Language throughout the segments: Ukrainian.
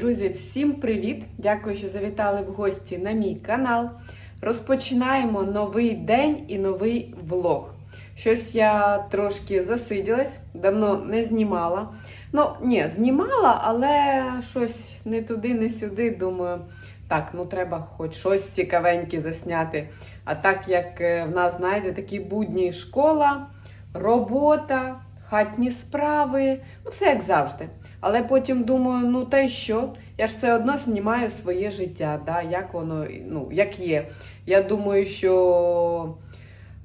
Друзі, всім привіт! Дякую, що завітали в гості на мій канал. Розпочинаємо новий день і новий влог. Щось я трошки засиділась, давно не знімала. Ну, ні, знімала, але щось не туди, не сюди. Думаю, так, ну треба хоч щось цікавеньке засняти. А так як е, в нас, знаєте, такі будні школа, робота, хатні справи, ну все як завжди. Але потім думаю, ну та й що? Я ж все одно знімаю своє життя, да, як воно ну, як є. Я думаю, що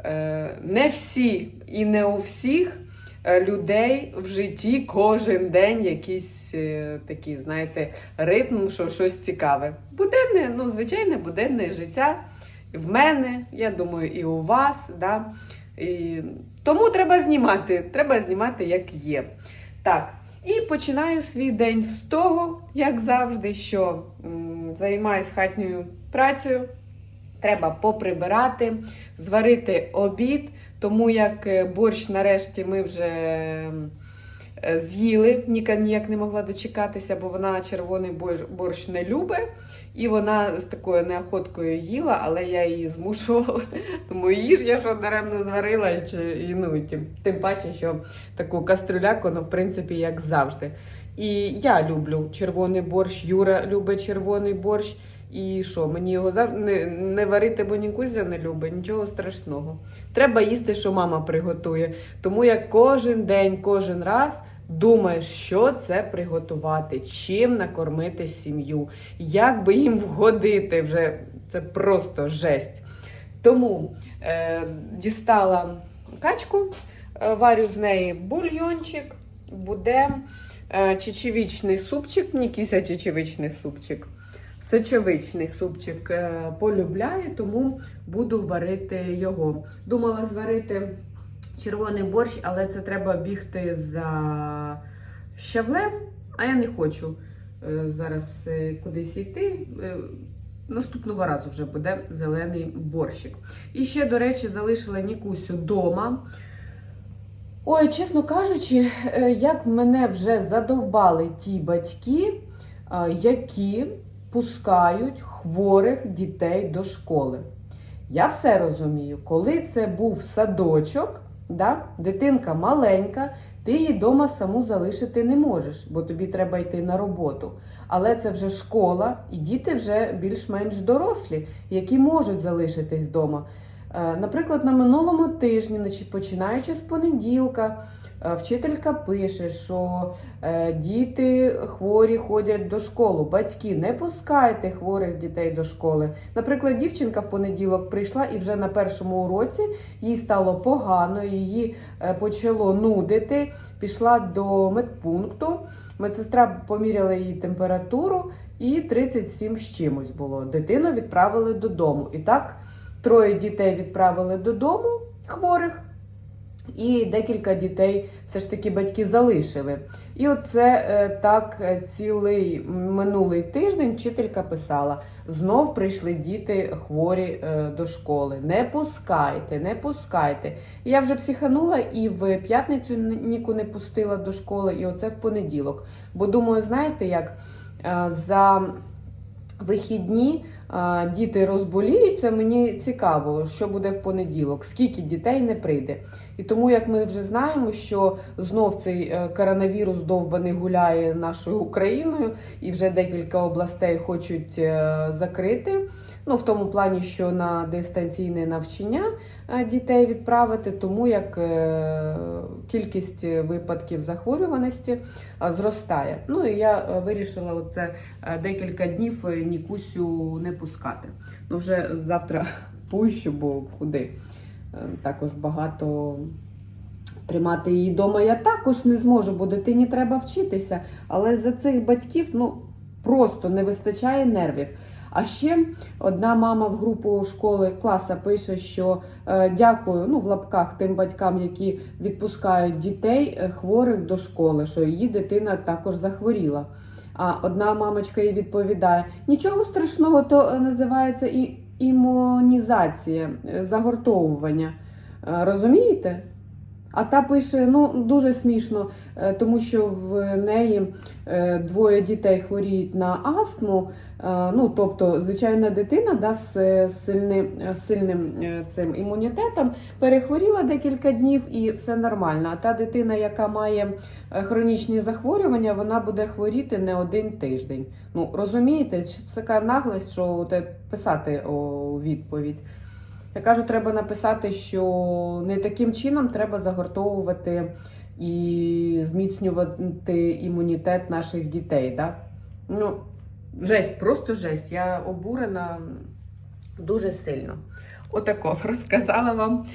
е, не всі і не у всіх е, людей в житті кожен день якийсь е, такий, знаєте, ритм, що щось цікаве. Буденне, ну, звичайне, буденне життя в мене, я думаю, і у вас. Да? І... Тому треба знімати. Треба знімати, як є. Так. І починаю свій день з того, як завжди, що м, займаюсь хатньою працею. Треба поприбирати, зварити обід, тому як е, борщ нарешті ми вже е, з'їли. Ніка ніяк не могла дочекатися, бо вона червоний борщ, не любить. І вона з такою неохоткою їла, але я її змушувала. Тому їж я що даремно зварила, чи, ну, тим, тим паче, що таку кастрюляку, ну, в принципі, як завжди. І я люблю червоний борщ, Юра любить червоний борщ. І що, мені його зав... не, не варити, бо Нікузя не любить, нічого страшного. Треба їсти, що мама приготує. Тому я кожен день, кожен раз думаю, що це приготувати, чим накормити сім'ю, як би їм вгодити вже це просто жесть. Тому е, дістала качку, е, варю з неї бульйончик, буде е, чечевичний супчик, Нікіся чечевичний супчик. Сочевичний супчик е, полюбляю, тому буду варити його. Думала зварити червоний борщ, але це треба бігти за щавлем, а я не хочу е, зараз е, кудись йти. Е, Наступного разу вже буде зелений борщик. І ще, до речі, залишила Нікусю вдома. Ой, чесно кажучи, як мене вже задовбали ті батьки, які пускають хворих дітей до школи. Я все розумію, коли це був садочок, да, дитинка маленька, ти її вдома саму залишити не можеш, бо тобі треба йти на роботу. Але це вже школа, і діти вже більш-менш дорослі, які можуть залишитись вдома. Е, Наприклад, на минулому тижні, починаючи з понеділка, вчителька пише, що е, діти хворі ходять до школи. Батьки, не пускайте хворих дітей до школи. Наприклад, дівчинка в понеділок прийшла і вже на першому уроці їй стало погано, її е, почало нудити. Пішла до медпункту. Медсестра поміряла її температуру, і 37 з чимось було. Дитину відправили додому. І так. Троє дітей відправили додому хворих, і декілька дітей все ж таки батьки залишили. І оце е, так е, цілий минулий тиждень вчителька писала: знов прийшли діти хворі е, до школи. Не пускайте, не пускайте. Я вже психанула і в п'ятницю Ніку не пустила до школи, і оце в понеділок. Бо думаю, знаєте, як за вихідні діти розболіються, мені цікаво, що буде в понеділок, скільки дітей не прийде. І тому, як ми вже знаємо, що знов цей е, коронавірус довбаний гуляє нашою Україною, і вже декілька областей хочуть е, закрити. Ну, в тому плані, що на дистанційне навчання е, дітей відправити, тому як е, кількість випадків захворюваності е, зростає. Ну і я вирішила оце декілька днів Нікусю не пускати. Ну, вже завтра пущу, бо куди. Також багато тримати її вдома я також не зможу, бо дитині треба вчитися. Але за цих батьків ну, просто не вистачає нервів. А ще одна мама в групу школи класа пише, що е, дякую ну, в лапках тим батькам, які відпускають дітей е, хворих до школи, що її дитина також захворіла. А одна мамочка їй відповідає: нічого страшного, то е, називається імунізація, загортовування. Розумієте? А та пише, ну дуже смішно, е, тому що в неї е, двоє дітей хворіють на астму. Е, Ну, тобто, звичайна дитина да, з сильним, сильним цим імунітетом перехворіла декілька днів і все нормально. А та дитина, яка має хронічні захворювання, вона буде хворіти не один тиждень. Ну розумієте, це така наглость, що писати у відповідь. Я кажу, треба написати, що не таким чином треба загортовувати і зміцнювати імунітет наших дітей. Да? Ну, жесть, просто жесть. Я обурена дуже сильно. Отако розказала вам,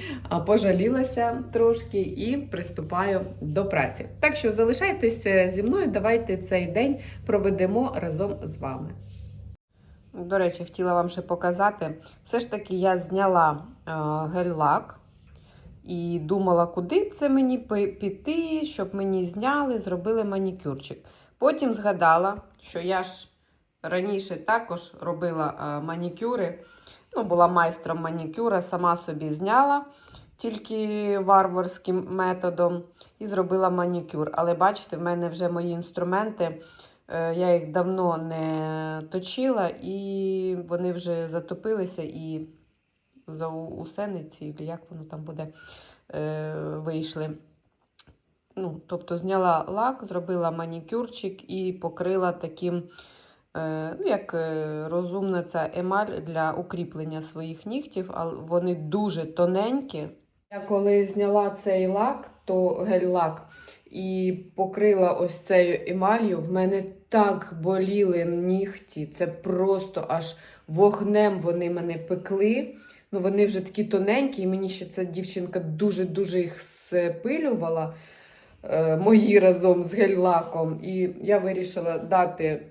пожалілася трошки і приступаю до праці. Так що залишайтеся зі мною, давайте цей день проведемо разом з вами. До речі, хотіла вам ще показати. Все ж таки я зняла е, гель-лак і думала, куди це мені піти, щоб мені зняли, зробили манікюрчик. Потім згадала, що я ж раніше також робила е, манікюри. Ну, була майстром манікюра, сама собі зняла тільки варварським методом і зробила манікюр. Але бачите, в мене вже мої інструменти. Е, Я їх давно не точила, і вони вже затопилися і заусениці, чи як воно там буде, е, вийшли. Ну, тобто зняла лак, зробила манікюрчик і покрила таким, е, ну, як розумна ця емаль для укріплення своїх нігтів, але вони дуже тоненькі. Я коли зняла цей лак, то гель-лак, і покрила ось цією емалью, в мене так боліли нігті. Це просто аж вогнем вони мене пекли. Ну, вони вже такі тоненькі, і мені ще ця дівчинка дуже-дуже їх спилювала, е, мої разом з гель-лаком. І я вирішила дати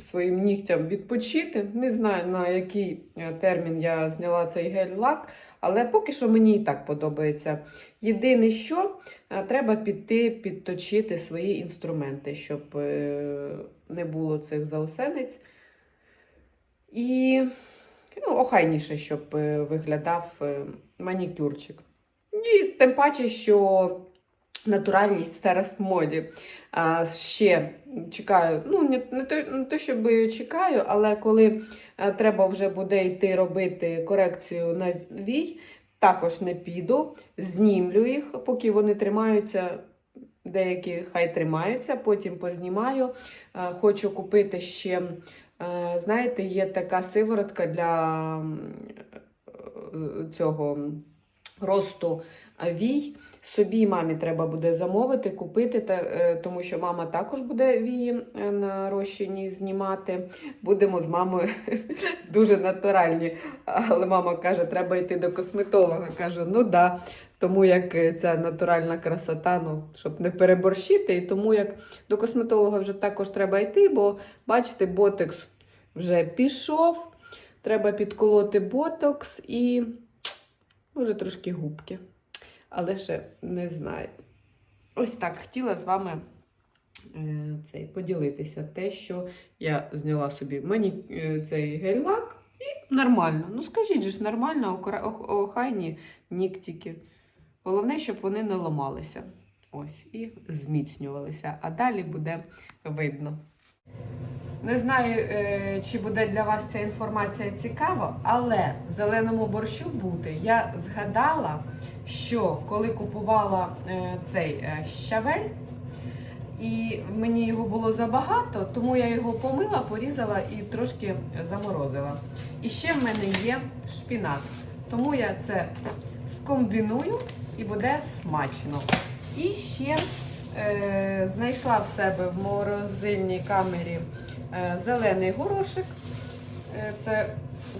своїм нігтям відпочити. Не знаю, на який е, термін я зняла цей гель-лак, але поки що мені і так подобається. Єдине, що е, треба піти підточити свої інструменти, щоб е, не було цих заусениць. І ну, охайніше, щоб е, виглядав манікюрчик. І тим паче, що натуральність зараз в моді. А, ще чекаю, ну не, не, то, не то, щоб чекаю, але коли е, треба вже буде йти робити корекцію на вій, також не піду, знімлю їх, поки вони тримаються. Деякі хай тримаються, потім познімаю. Е, Хочу купити ще, е, знаєте, є така сиворотка для цього росту вій. Собі мамі треба буде замовити, купити, та, е, тому що мама також буде вії е, нарощені знімати. Будемо з мамою дуже натуральні. Але мама каже, треба йти до косметолога. Кажу, ну да. Тому як е, ця натуральна красота, ну, щоб не переборщити, і тому як до косметолога вже також треба йти, бо бачите, ботекс вже пішов. Треба підколоти ботокс і може трошки губки. Але ще не знаю. Ось так хотіла з вами е, цей, поділитися. Те, що я зняла собі мені е, цей гель-лак і нормально. Ну скажіть же ж, нормально, охайні ніктики. Головне, щоб вони не ламалися. Ось, і зміцнювалися. А далі буде видно. Не знаю, е, чи буде для вас ця інформація цікава, але зеленому борщу буде. Я згадала, що коли купувала е, цей е, щавель, і мені його було забагато, тому я його помила, порізала і трошки заморозила. І ще в мене є шпінат. Тому я це скомбіную і буде смачно. І ще е, знайшла в себе в морозильній камері е, зелений горошик. Е, це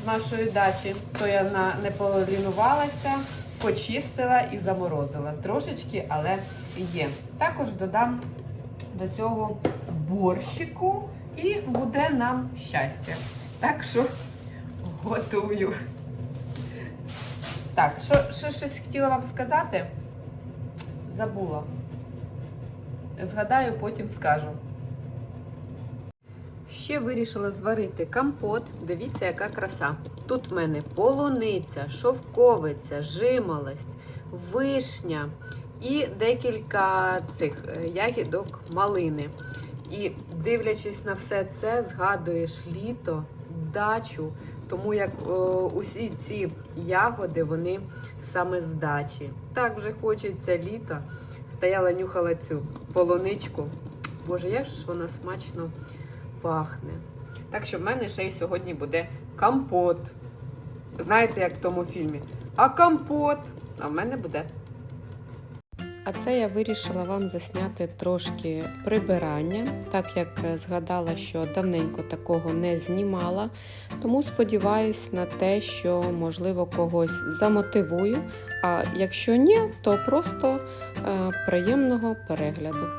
з нашої дачі. То я на, не полінувалася, почистила і заморозила. Трошечки, але є. Також додам до цього борщику і буде нам щастя. Так що готую. Так, що, що щось хотіла вам сказати? Забула. Згадаю, потім скажу. Ще вирішила зварити компот. Дивіться, яка краса. Тут в мене полуниця, шовковиця, жимолость, вишня, і декілька цих е, ягідок малини. І дивлячись на все це, згадуєш літо, дачу, тому як е, усі ці ягоди вони саме з дачі. Так вже хочеться літа. Стояла, нюхала цю полуничку. Боже, як ж вона смачно пахне. Так що в мене ще й сьогодні буде компот. Знаєте, як в тому фільмі? А компот. А в мене буде. А це я вирішила вам засняти трошки прибирання, так як згадала, що давненько такого не знімала. Тому сподіваюсь на те, що можливо когось замотивую. А якщо ні, то просто е, приємного перегляду.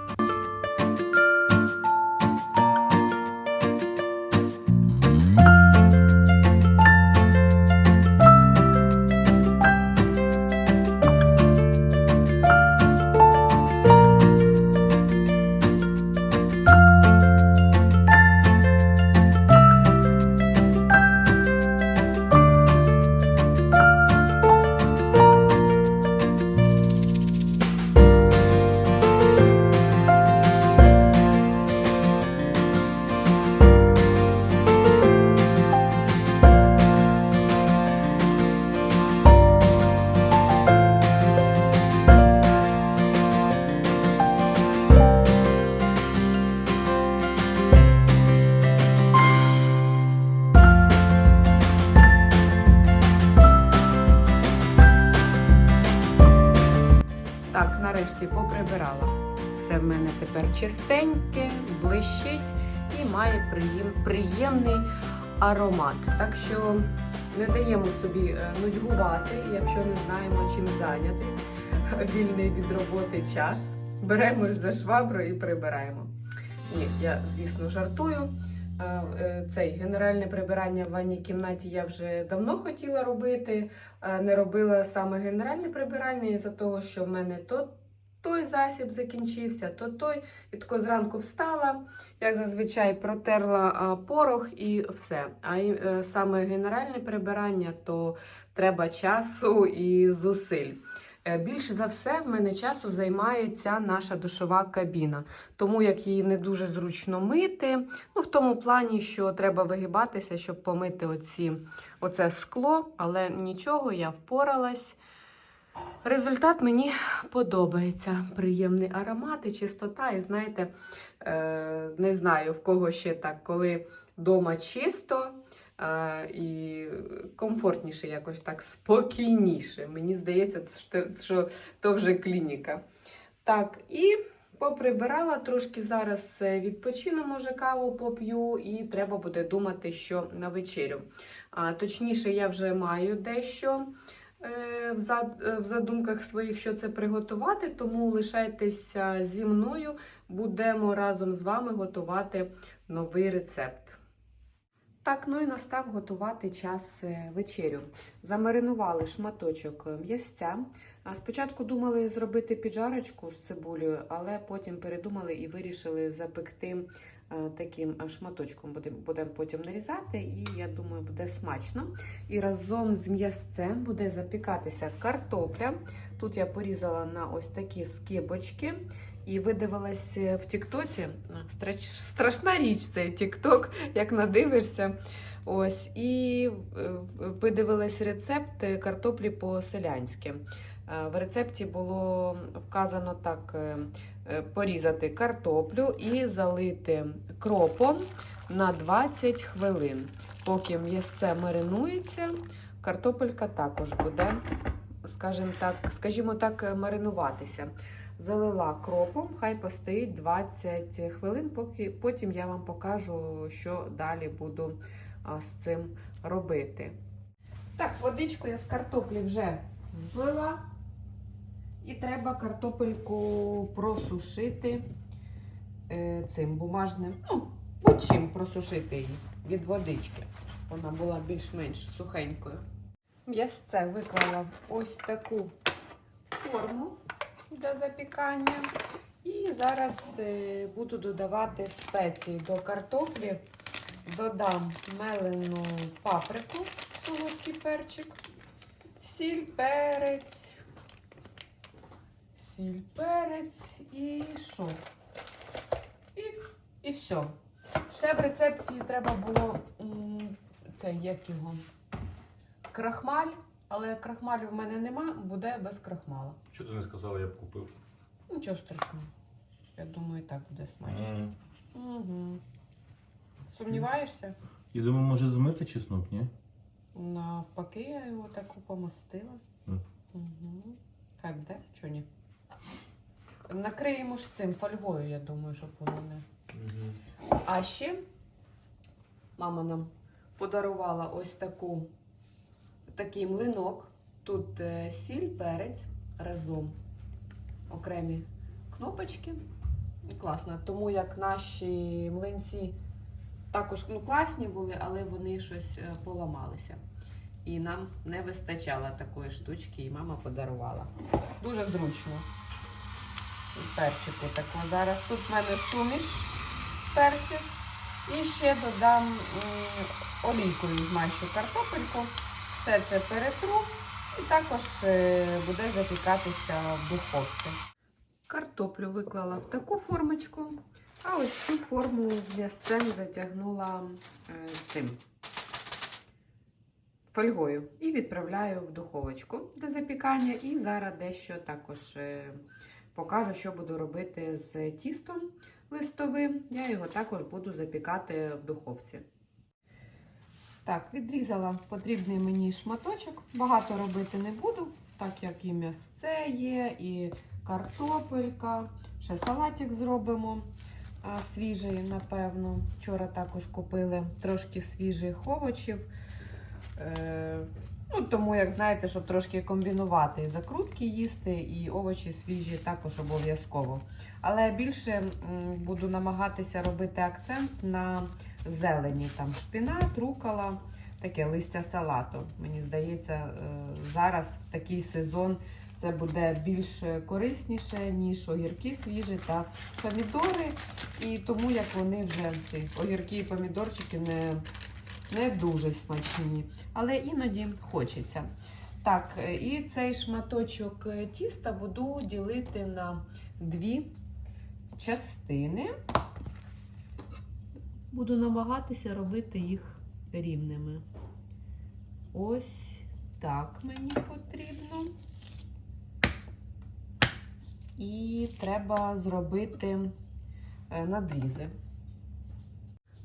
Аромат. Так що не даємо собі е, нудьгувати, якщо не знаємо чим зайнятись. Вільний від роботи час. Беремось за швабру і прибираємо. Ні, я, звісно, жартую. Е, е, Цей генеральне прибирання в ванній кімнаті я вже давно хотіла робити. Не робила саме генеральне прибирання із-за того, що в мене то той засіб закінчився, то той. І тако зранку встала, як зазвичай протерла порох і все. А е, саме генеральне прибирання, то треба часу і зусиль. Е, Більше за все в мене часу займає ця наша душова кабіна, тому як її не дуже зручно мити. Ну, в тому плані, що треба вигибатися, щоб помити оці, оце скло, але нічого, я впоралась. Результат мені подобається. Приємний аромат і чистота. І знаєте, е, не знаю в кого ще так, коли вдома чисто е, і комфортніше, якось так спокійніше. Мені здається, що- то вже клініка. Так, і поприбирала трошки зараз е, відпочину, може, каву поп'ю, і треба буде думати, що на вечерю. А, точніше, я вже маю дещо в зад- е, в задумках своїх, що це приготувати, тому лишайтеся зі мною, будемо разом з вами готувати новий рецепт. Так, ну і настав готувати час е, вечерю. Замаринували шматочок е, м'ясця. Спочатку думали зробити піджарочку з цибулею, але потім передумали і вирішили запекти е, таким е, шматочком. Будемо будем потім нарізати, і я думаю, буде смачно. І разом з м'ясцем буде запікатися картопля. Тут я порізала на ось такі скибочки. І видивилась е, в Тіктоці. Страшна річ цей Тікток, як надивишся. Ось, і е, видивилась рецепт е, картоплі по-селянськи. Е, В рецепті було вказано так: е, е, порізати картоплю і залити кропом на 20 хвилин. Поки м'ясце маринується, картопелька також буде, скажімо так, скажімо так, маринуватися. Залила кропом, хай постоїть 20 хвилин, поки потім я вам покажу, що далі буду з цим робити. Так, водичку я з картоплі вже влила. І треба картопельку просушити е, цим бумажним, ну, будь-чим просушити її від водички, щоб вона була більш-менш сухенькою. М'ясце виклала в ось таку форму для запікання. І зараз е, буду додавати спеції до картоплі. Додам мелену паприку, солодкий перчик, сіль, перець, сіль, перець і що? І, і все. Ще в рецепті треба було це як його крахмаль, але крахмалю в мене нема, буде без крахмала. Що ти не сказала, я б купив? Нічого страшного. Я думаю, і так буде смачно. Угу. Сумніваєшся? Я думаю, може змити чеснок, ні? Навпаки, я його так помастила. Мгм. Угу. Хай буде, чого ні. Накриємо ж цим фольгою, я думаю, щоб воно не. А ще мама нам подарувала ось таку, такий млинок. Тут е, сіль, перець разом. Окремі кнопочки. І класно. Тому як наші млинці також ну, класні були, але вони щось е, поламалися. І нам не вистачало такої штучки, і мама подарувала. Дуже зручно. Перчику таку. Зараз тут в мене суміш перців. І ще додам олійкою змащу картопельку. Все це перетру і також е, буде запікатися в духовці. Картоплю виклала в таку формочку, а ось цю форму з м'ясцем затягнула е, цим фольгою і відправляю в духовочку для запікання. І зараз дещо також е, покажу, що буду робити з тістом листовим. Я його також буду запікати в духовці. Так, відрізала потрібний мені шматочок. Багато робити не буду, так як і м'ясце є, і картопелька. Ще салатик зробимо свіжий, напевно. Вчора також купили трошки свіжих овочів. Ну, тому, як знаєте, щоб трошки комбінувати і закрутки їсти, і овочі свіжі також обов'язково. Але більше буду намагатися робити акцент на зелені. Там шпінат, рукола, таке листя салату. Мені здається, е, зараз в такий сезон це буде більш корисніше, ніж огірки свіжі та помідори. І тому як вони вже ці огірки і помідорчики не, не дуже смачні. Але іноді хочеться. Так, е, і цей шматочок е, тіста буду ділити на дві частини. Буду намагатися робити їх рівними. Ось так мені потрібно. І треба зробити е, надрізи.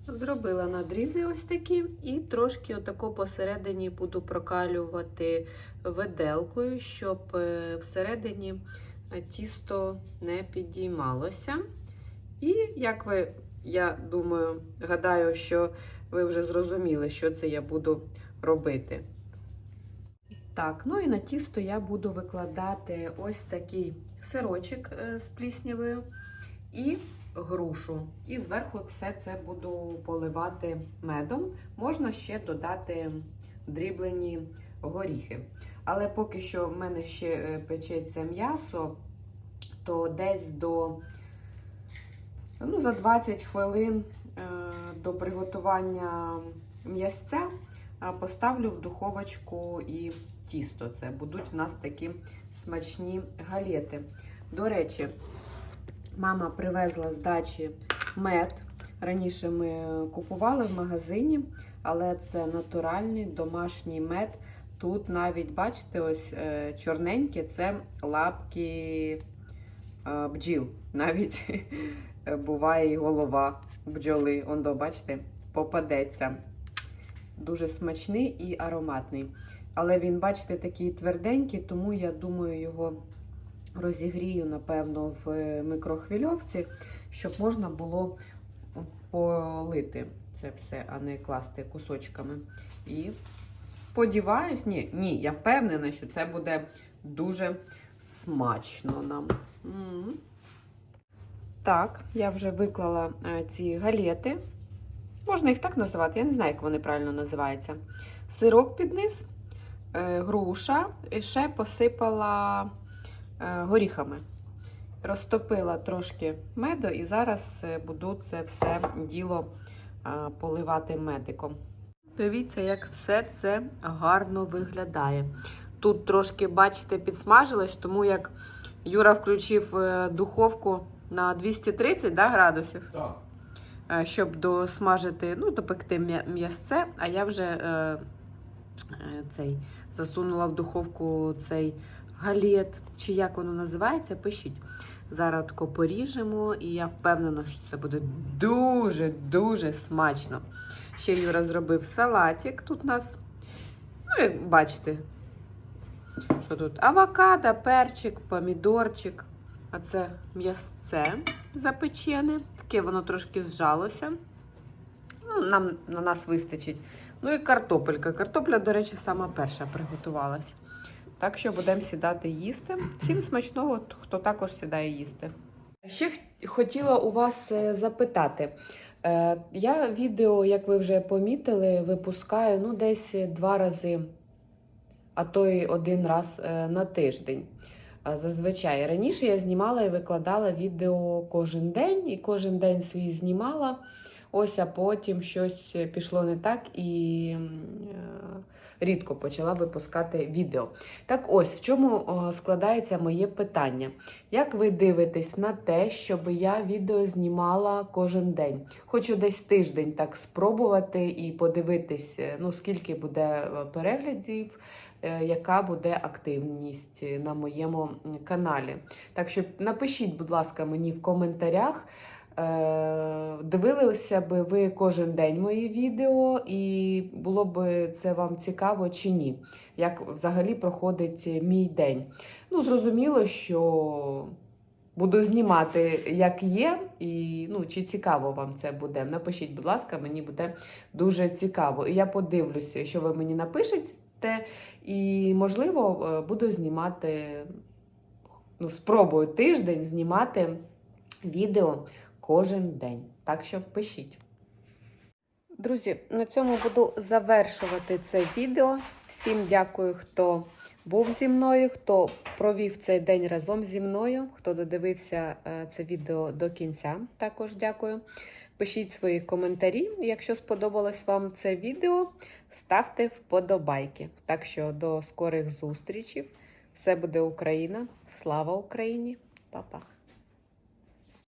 Зробила надрізи ось такі, і трошки отако посередині буду прокалювати виделкою, щоб е, всередині е, тісто не підіймалося. І як ви, я думаю, гадаю, що ви вже зрозуміли, що це я буду робити. Так, ну і на тісто я буду викладати ось такий сирочок е, з пліснявою і грушу. І зверху все це буду поливати медом. Можна ще додати дріблені горіхи. Але поки що в мене ще е, печеться м'ясо, то десь до ну, за 20 хвилин е, до приготування м'ясця е, поставлю в духовочку і тісто. Це будуть в нас такі смачні галети. До речі, мама привезла з дачі мед. Раніше ми купували в магазині, але це натуральний домашній мед. Тут навіть, бачите, ось е, чорненьке це лапки е, бджіл. Навіть буває і голова бджоли. Ондо, бачите, попадеться. Дуже смачний і ароматний. Але він, бачите, такий тверденький, тому я думаю, його розігрію, напевно, в микрохвильовці, щоб можна було полити це все, а не класти кусочками. І сподіваюсь, ні, ні, я впевнена, що це буде дуже смачно нам. М. Так, я вже виклала е, ці галети. Можна їх так називати, я не знаю, як вони правильно називаються. Сирок під низ, е, груша, і ще посипала е, горіхами. Розтопила трошки меду і зараз е, буду це все діло е, поливати медиком. Дивіться, як все це гарно виглядає. Тут трошки, бачите, підсмажилось, тому як Юра включив е, духовку на 230 да, градусів, Так. е, щоб досмажити, ну, допекти м'ясце, а я вже е, е, цей, засунула в духовку цей галет, чи як воно називається, пишіть. Зараз тако поріжемо, і я впевнена, що це буде дуже-дуже смачно. Ще Юра зробив салатик. Тут у нас, ну, як бачите, що тут? Авокадо, перчик, помідорчик. А це м'ясце запечене. Таке воно трошки зжалося. Ну, нам на нас вистачить. Ну і картопелька. Картопля, до речі, сама перша приготувалась. Так що будемо сідати їсти. Всім смачного, хто також сідає їсти. Ще хотіла у вас е, запитати. Е, Я відео, як ви вже помітили, випускаю ну, десь два рази, а то й один раз е, на тиждень. Зазвичай раніше я знімала і викладала відео кожен день, і кожен день свій знімала. Ось, а потім щось пішло не так і рідко почала випускати відео. Так ось в чому складається моє питання. Як ви дивитесь на те, щоб я відео знімала кожен день? Хочу десь тиждень так спробувати і подивитись, е, ну скільки буде е, переглядів, е, яка буде активність на моєму каналі. Так що напишіть, будь ласка, мені в коментарях. Е, Дивилися би ви кожен день мої відео, і було б це вам цікаво чи ні? Як взагалі проходить мій день? Ну, зрозуміло, що буду знімати, як є, і ну, чи цікаво вам це буде. Напишіть, будь ласка, мені буде дуже цікаво. І я подивлюся, що ви мені напишете, і, можливо, е, буду знімати, ну, спробую тиждень знімати відео кожен день. Так що пишіть. Друзі, на цьому буду завершувати це відео. Всім дякую, хто був зі мною, хто провів цей день разом зі мною, хто додивився е, це відео до кінця. Також дякую. Пишіть свої коментарі. Якщо сподобалось вам це відео, ставте вподобайки. Так що до скорих зустрічей. Все буде Україна. Слава Україні! Па-па!